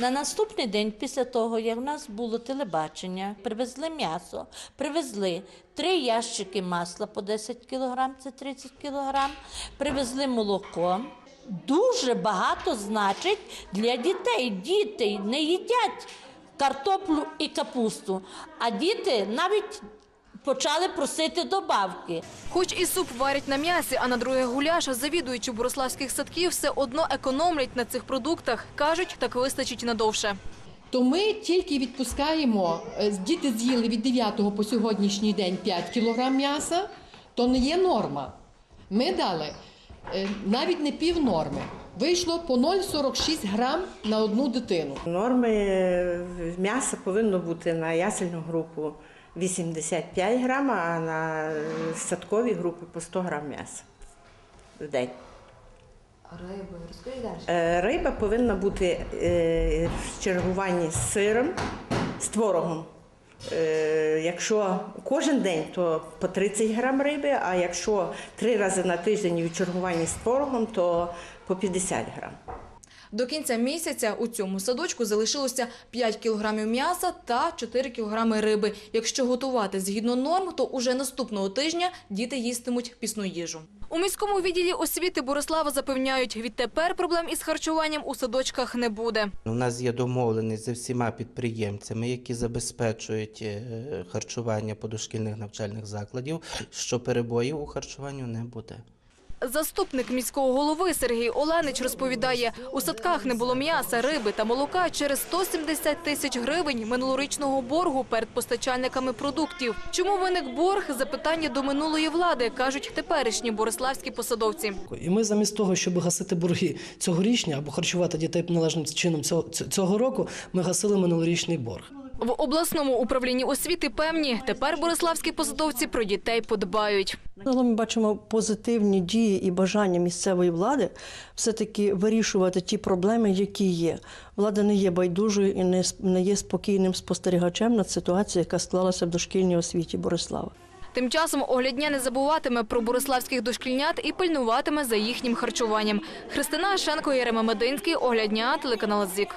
На наступний день, після того, як в нас було телебачення, привезли м'ясо, привезли три ящики масла по 10 кг, це 30 кг, привезли молоко. Дуже багато значить для дітей. Діти не їдять картоплю і капусту, а діти навіть почали просити добавки. Хоч і суп варять на м'ясі, а на друге гуляш, завідуючи бориславських садків все одно економлять на цих продуктах. Кажуть, так вистачить надовше. То ми тільки відпускаємо, е, діти з'їли від 9 по сьогоднішній день 5 кг м'яса, то не є норма. Ми дали е, навіть не пів норми. Вийшло по 0,46 грам на одну дитину. Норми е, м'яса повинно бути на ясельну групу 85 грам, а на садкові групи по 100 грам м'яса в день. Риби, розкажіть далі. Е, Риба повинна бути е, в чергуванні з сиром, з творогом. Е, Якщо кожен день, то по 30 грам риби, а якщо три рази на тиждень у чергуванні з творогом, то по 50 грам. До кінця місяця у цьому садочку залишилося 5 кілограмів м'яса та 4 кілограми риби. Якщо готувати згідно норм, то уже наступного тижня діти їстимуть пісну їжу. У міському відділі освіти Борислава запевняють, відтепер проблем із харчуванням у садочках не буде. У нас є домовленість зі всіма підприємцями, які забезпечують е, харчування подошкільних навчальних закладів, що перебоїв у харчуванню не буде. Заступник міського голови Сергій Оленич розповідає, у садках не було м'яса, риби та молока через 170 тисяч гривень минулорічного боргу перед постачальниками продуктів. Чому виник борг? Запитання до минулої влади, кажуть теперішні бориславські посадовці. І ми замість того, щоб гасити борги цьогорічні або харчувати дітей належним чином цього, цього року, ми гасили минулорічний борг. В обласному управлінні освіти певні, тепер бориславські посадовці про дітей подбають. Ми бачимо позитивні дії і бажання місцевої влади все-таки вирішувати ті проблеми, які є. Влада не є байдужою і не є спокійним спостерігачем над ситуацією, яка склалася в дошкільній освіті Борислава. Тим часом оглядня не забуватиме про бориславських дошкільнят і пильнуватиме за їхнім харчуванням. Христина Ашенко, Єрема Мединський, оглядня, телеканал ЗІК.